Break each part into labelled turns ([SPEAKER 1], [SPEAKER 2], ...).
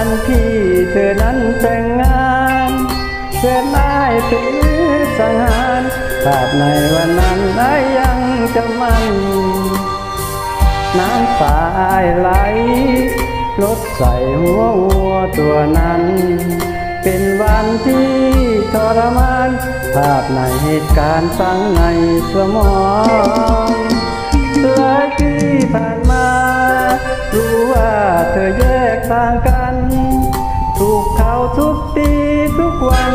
[SPEAKER 1] วันที่เธอนั้นแต่งงานเพื่อนอายถือสังหารภาพในวันนั้นอายยังจะมันน้ำตาอายไหลลดใส่หัววัวตัวนั้น เป็นวันที่ทรมาน ภาพในเหตุการณ์ฝังในสมองหลายปีผ่านมา รู้ว่าเธอแยกทางกัน เขาทุบตีทุกวัน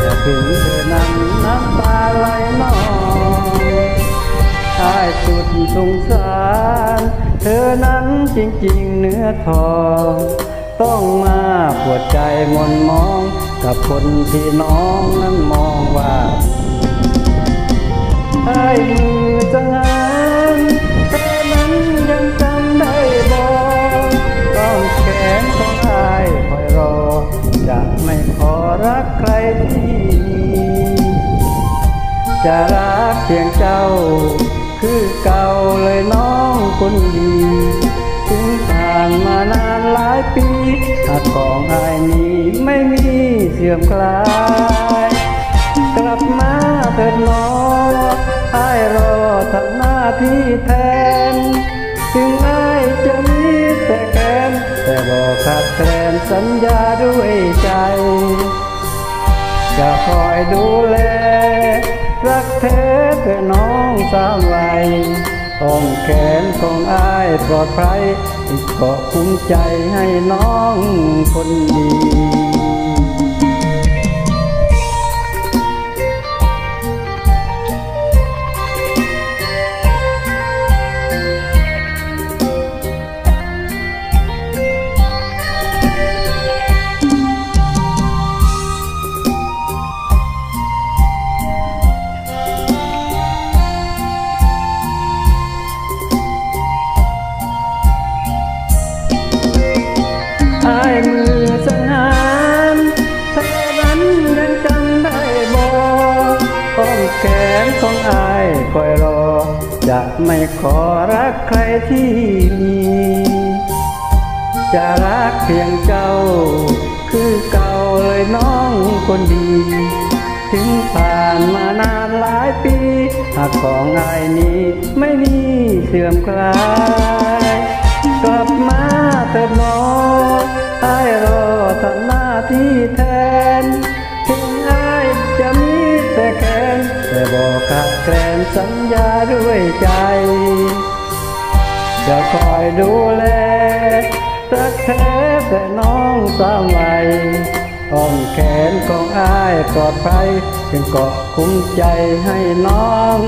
[SPEAKER 1] อย่าถึงเธอนั้นน้ำตาไหลนองอายสุดสงสาร เธอนั้นจริงๆเนื้อทอง ต้องมาปวดใจมนมอง กับคนที่น้องนั้นมองว่าไอ้ จะรักเพียงเจ้า คือเก่าเลยน้องคนดีถึงผ่านมานานหลายปีหากของอายนี้ไม่มีเสื่อมคลาย กลับมาเถิดน้องอายรอทำหน้าที่แทน ถึงอายจะมีแต่แกนแต่บอกขาดแคลนสัญญาด้วยใจ จะคอยดูแล เพื่อน้องสามวัยอ้อมแขนของอายปลอดภัยกเกาะคุ้มใจให้น้องคนดี คอยรอ จะไม่ขอรักใครที่มี จะรักเพียงเจ้า คือเก่าเลยน้องคนดี ถึงผ่านมานานหลายปี หากของอายนี้ไม่มีเสื่อมคลาย กลับมาเถิดน้องอายรอทำหน้าที่แท้ สัญญาด้วยใจ จะคอยดูแลรักแท้แต่น้องสามวัยอ้อมแขนของอายปลอดภัยจึงเกาะคุ้มใจให้น้อง